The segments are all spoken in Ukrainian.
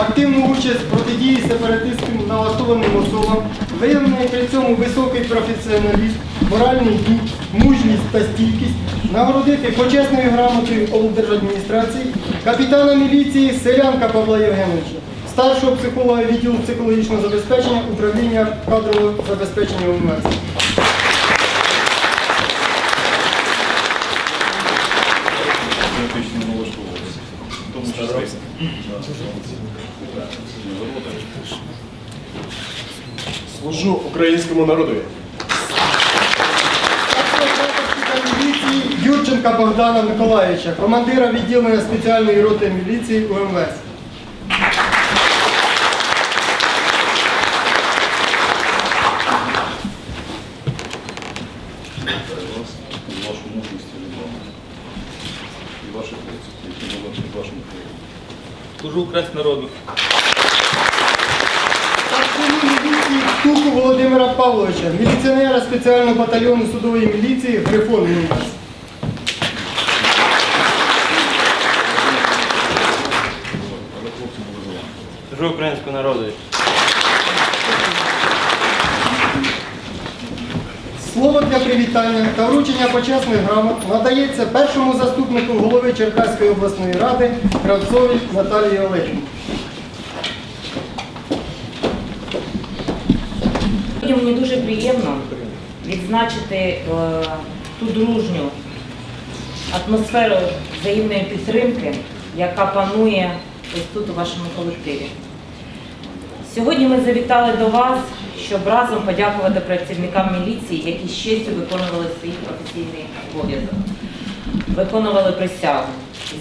активну участь в протидії сепаратистським налаштованим особам, виявлений при цьому високий професіоналізм, моральний дух, мужність та стійкість, нагородити почесною грамотою облдержадміністрації капітана міліції Селянка Павла Євгеновича, старшого психолога відділу психологічного забезпечення управління кадрового забезпечення УМС. Патріотично налаштовувалися. В тому числі. Служу українському народу. Юрченка Богдана Миколаївича, командира відділення спеціальної роти міліції УМВС. Вітаю вас з вашу мужність від вами. І ваших хлопців, які були під вашим керівом. Служу українському народу. Міліції Туку Володимира Павловича, міліціонера спеціального батальйону судової міліції Грифон вами. Служу українському народу. Слово для привітання та вручення почесних грамот надається першому заступнику голови Черкаської обласної ради Кравцовій Наталії Олегівні. Мені дуже приємно відзначити е, ту дружню атмосферу взаємної підтримки, яка панує ось тут у вашому колективі. Сьогодні ми завітали до вас, щоб разом подякувати працівникам міліції, які з честю виконували свій професійний обов'язок, виконували присягу,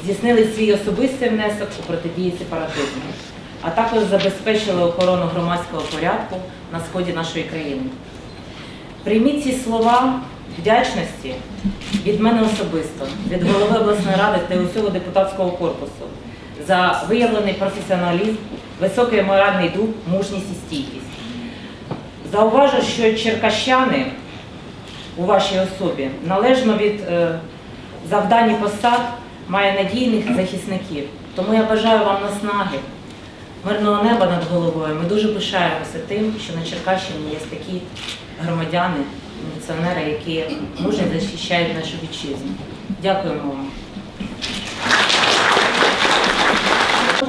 здійснили свій особистий внесок у протидії сепаратизму, а також забезпечили охорону громадського порядку на сході нашої країни. Прийміть ці слова вдячності від мене особисто, від голови обласної ради та усього депутатського корпусу за виявлений професіоналізм, високий моральний дух, мужність і стійкість. Зауважу, що черкащани у вашій особі належно від е, завдань і посад має надійних захисників. Тому я бажаю вам наснаги, мирного неба над головою. Ми дуже пишаємося тим, що на Черкащині є такі громадяни, міліціонери, які мужньо захищають нашу вітчизну. Дякуємо вам.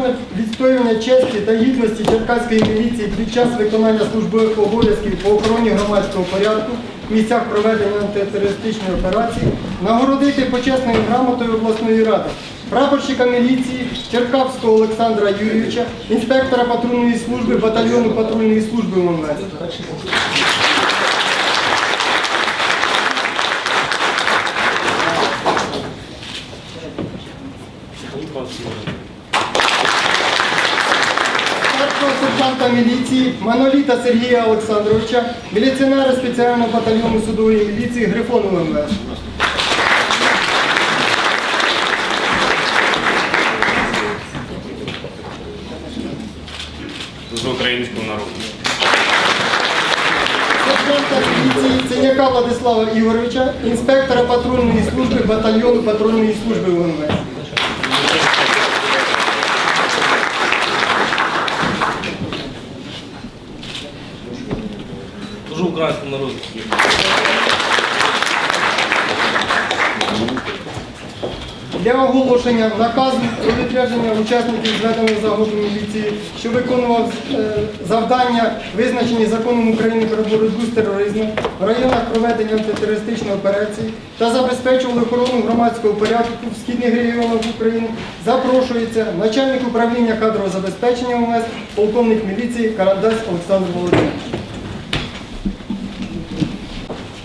Кожне відстоювання честі та гідності черкаської міліції під час виконання службових обов'язків по охороні громадського порядку в місцях проведення антитерористичної операції нагородити почесною грамотою обласної ради прапорщика міліції Черкавського Олександра Юрійовича, інспектора патрульної служби батальйону патрульної служби МВС. Старшого сержанта міліції Маноліта Сергія Олександровича, міліціонера спеціального батальйону судової міліції Грифону МВС. Служу українському народу. Сержанта міліції Синяка Владислава Ігоровича, інспектора патрульної служби батальйону патрульної служби УМВС. Служу українському народу. Для оголошення наказу про відрядження учасників зведеної загону міліції, що виконував е, завдання, визначені законом України про боротьбу з тероризмом в районах проведення антитерористичної операції та забезпечували охорону громадського порядку в східних регіонах України, запрошується начальник управління кадрового забезпечення ОМС, полковник міліції Карандас Олександр Володимирович.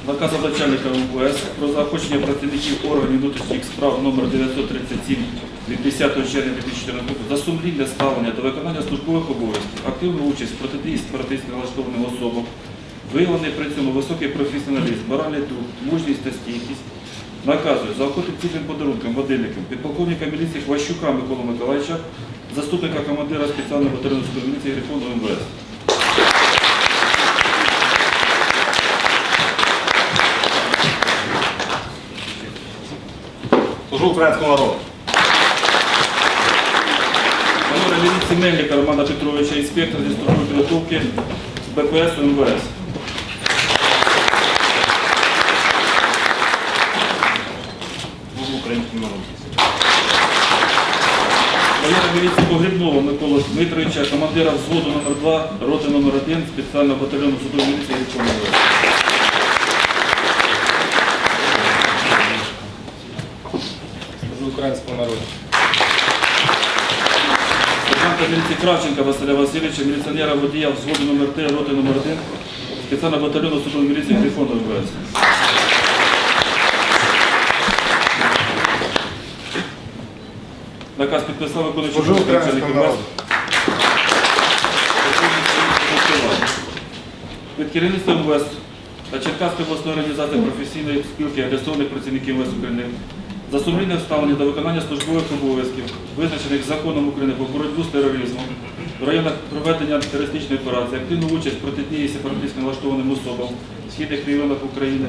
Наказ начальника МВС про заохочення працівників органів внутрішніх справ номер 937 від 10 червня 2014 року за сумлінне ставлення до виконання службових обов'язків, активну участь в протидії сепаратистськи налаштованим особам, виявлений при цьому високий професіоналізм, моральний дух, мужність та стійкість, наказує заохотити цінним подарунком годинником підполковника міліції Хващука Миколу Миколаївича, заступника командира спеціальної батальйонської міліції Грифону МВС. Служу українському народу. міліції Мельника Романа Петровича, інспектор зі строкової підготовки БПС. Служу українському народу. Майора міліції Погрібного Микола Дмитровича, командира взводу номер 2 роти номер 1 спеціального батальйону судової міліції Грифона Українському народу. Сержанта міліції Кравченка Василя Васильовича, міліціонера водія взводу номер 3 роти номер 1 спеціального батальйону судової міліції Грифона МВС. Наказ підписав виконуючий обов'язки начальник. МВС. Керівництва МВС та Черкаської обласної організації професійної спілки агресивних працівників МВС України за сумлінне ставлення до виконання службових обов'язків, визначених законом України про боротьбу з тероризмом, в районах проведення антитерористичної операції, активну участь протидії сепаратистсько налаштованим особам в східних регіонах України,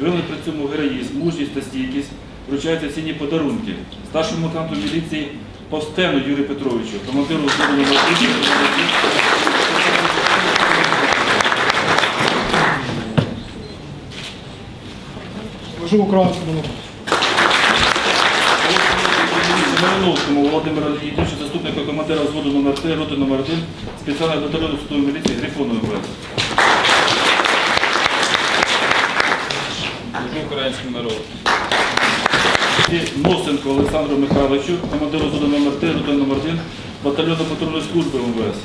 виявлений при цьому героїзм, мужність та стійкість, вручаються цінні подарунки. Старшому лейтенанту міліції Повстену Юрію Петровичу, командиру взводу номер 1 Народу. Володимиру Леонідовичу, заступнику командира взводу номер 3 роти номер 1 спеціального батальйону судової міліції Грифону МВС. Служу українському народу. І Носенко Олександру Михайловичу, командиру взводу номер 3 роти номер 1 батальйону патрульної служби МВС.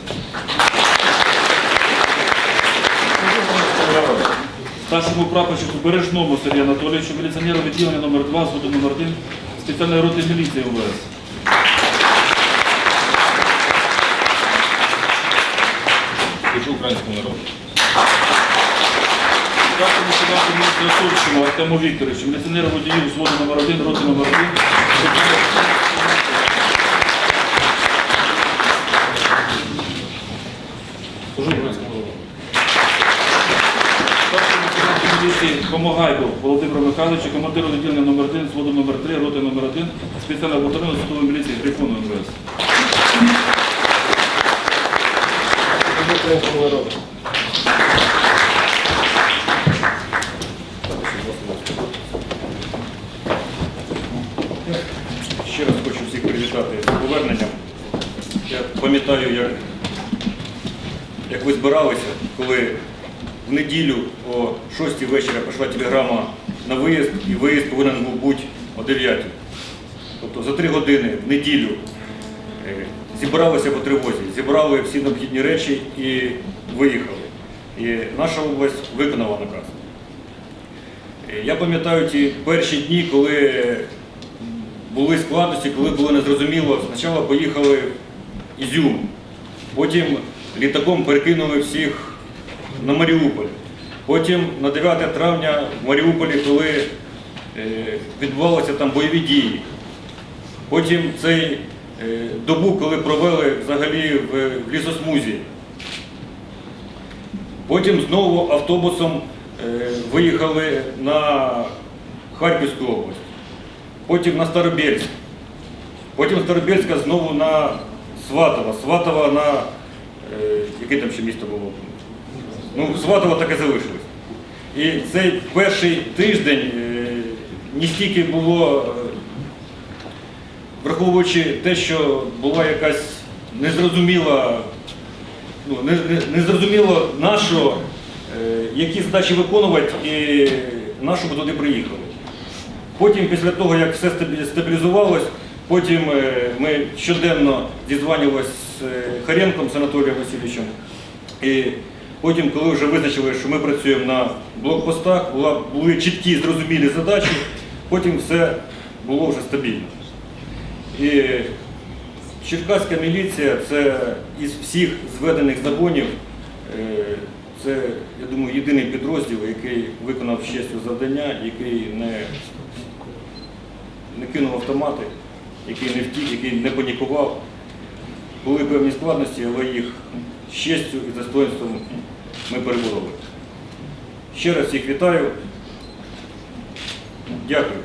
Старшому прапорщику Бережному Сергію Анатолійовичу, міліціонеру відділення номер 2 взводу номер 1 спеціальної роти міліції МВС. Служу українському народу. Старшому сержанту міністра Сольському Артему Вікторовичу, міліціонеру водію взводу номер 1 роти номер 1 Служу українському народу. Помогайбу Володимиру Михайловичу, командиру відділення номер 1 взводу номер 3 роти номер 1 спеціального батальйону судової міліції Грифону МВС. Служу українському народу. Ще раз хочу всіх привітати з поверненням. Я пам'ятаю, як, як ви збиралися, коли в неділю о 6 вечора прийшла телеграма на виїзд, і виїзд повинен був бути о 9. Тобто за три години в неділю е, зібралися по тривозі, зібрали всі необхідні речі і виїхали. І наша область виконала наказ. Е, Я пам'ятаю ті перші дні, коли були складності, коли було незрозуміло. Спочатку поїхали Ізюм, потім літаком перекинули всіх на Маріуполь. Потім на 9 травня в Маріуполі, коли е, відбувалися там бойові дії. Потім цей добу, коли провели взагалі в, лісосмузі. Потім знову автобусом е, виїхали на Харківську область потім на Старобєльськ, потім з Старобєльська знову на Сватово, Сватова на, е, яке там ще місто було? Ну, Сватово так і залишилось. І цей перший тиждень е, не стільки було, е, враховуючи те, що була якась незрозуміла, ну, не, не, незрозуміло нашого, е, які задачі виконувати і на що ми туди приїхали. Потім, після того, як все стабілізувалось, потім е, ми щоденно зізванювалися з е, Харенком з Анатолієм Васильовичем. І потім, коли вже визначили, що ми працюємо на блокпостах, були чіткі, зрозумілі задачі, потім все було вже стабільно. І Черкаська міліція це із всіх зведених загонів, е, це, я думаю, єдиний підрозділ, який виконав честю завдання, який не, не кинув автомати, який не втік, який не панікував. Були певні складності, але їх з честю і достоинством ми перебороли. Ще раз всіх вітаю. Дякую.